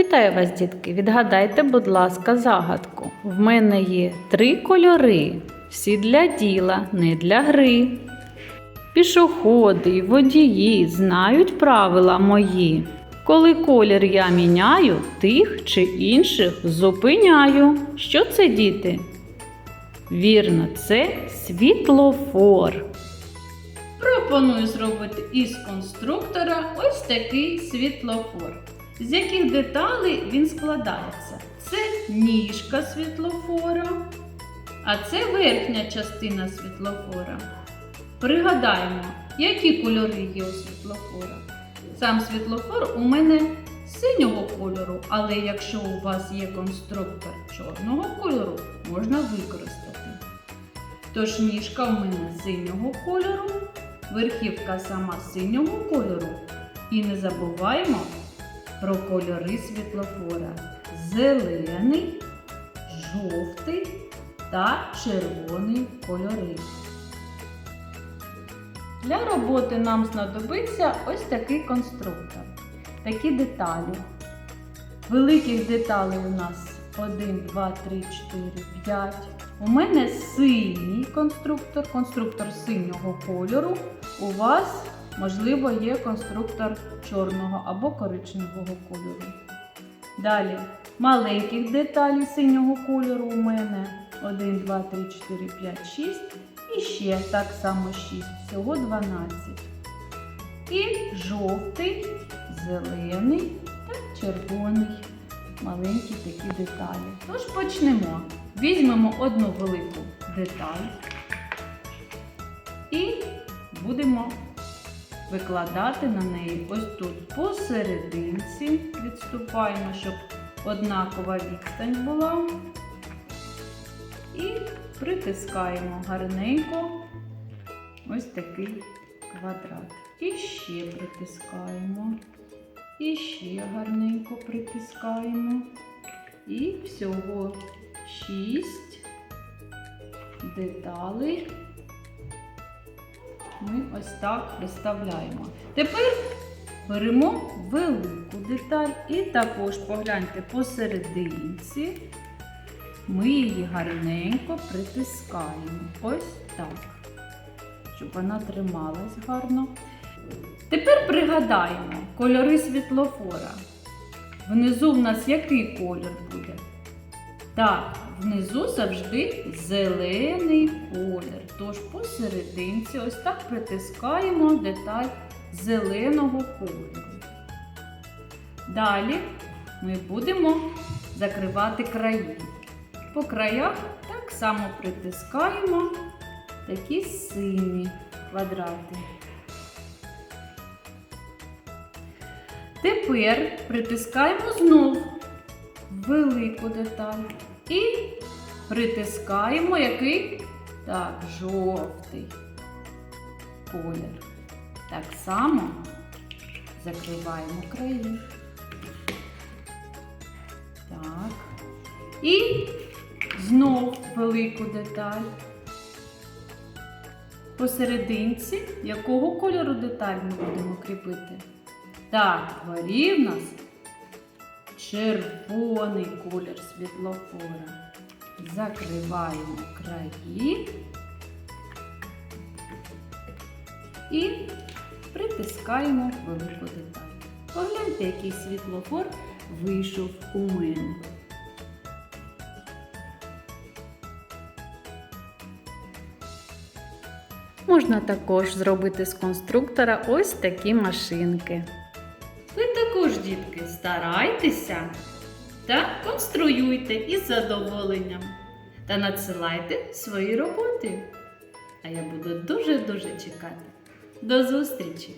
Вітаю вас, дітки! Відгадайте, будь ласка, загадку. В мене є три кольори, всі для діла, не для гри. Пішоходи й водії знають правила мої. Коли колір я міняю, тих чи інших зупиняю. Що це, діти? Вірно, це світлофор. Пропоную зробити із конструктора ось такий світлофор. З яких деталей він складається? Це ніжка світлофора, а це верхня частина світлофора. Пригадаємо, які кольори є у світлофора. Сам світлофор у мене синього кольору, але якщо у вас є конструктор чорного кольору, можна використати. Тож ніжка у мене синього кольору, верхівка сама синього кольору. І не забуваємо про кольори світлофора: зелений, жовтий та червоний кольори. Для роботи нам знадобиться ось такий конструктор. Такі деталі. Великих деталей у нас 1, 2, 3, 4, 5. У мене синій конструктор, конструктор синього кольору. У вас, можливо, є конструктор чорного або коричневого кольору. Далі маленьких деталей синього кольору у мене 1, 2, 3, 4, 5, 6. І ще так само 6, всього 12. І жовтий, зелений та червоний. Маленькі такі деталі. Тож почнемо. Візьмемо одну велику деталь і будемо викладати на неї ось тут посерединці. Відступаємо, щоб однакова відстань була. І притискаємо гарненько ось такий квадрат. І ще притискаємо. І ще гарненько притискаємо. І всього 6 деталей ми ось так приставляємо. Тепер беремо велику деталь і також погляньте посерединці. Ми її гарненько притискаємо. Ось так, щоб вона трималась гарно. Тепер пригадаємо кольори світлофора. Внизу в нас який колір буде? Так, внизу завжди зелений колір. Тож посерединці ось так притискаємо деталь зеленого кольору. Далі ми будемо закривати краї. По краях так само притискаємо такі сині квадрати. Тепер притискаємо знов велику деталь і притискаємо який? Так, жовтий колір. Так само закриваємо краї. Так. І знов велику деталь. Посерединці якого кольору деталь ми будемо кріпити? Так, вгорі в нас червоний колір світлофора. Закриваємо краї і притискаємо велику деталь. Погляньте, який світлофор вийшов у мене. Можна також зробити з конструктора ось такі машинки. Також, дітки, старайтеся та конструюйте із задоволенням та надсилайте свої роботи. А я буду дуже-дуже чекати. До зустрічі!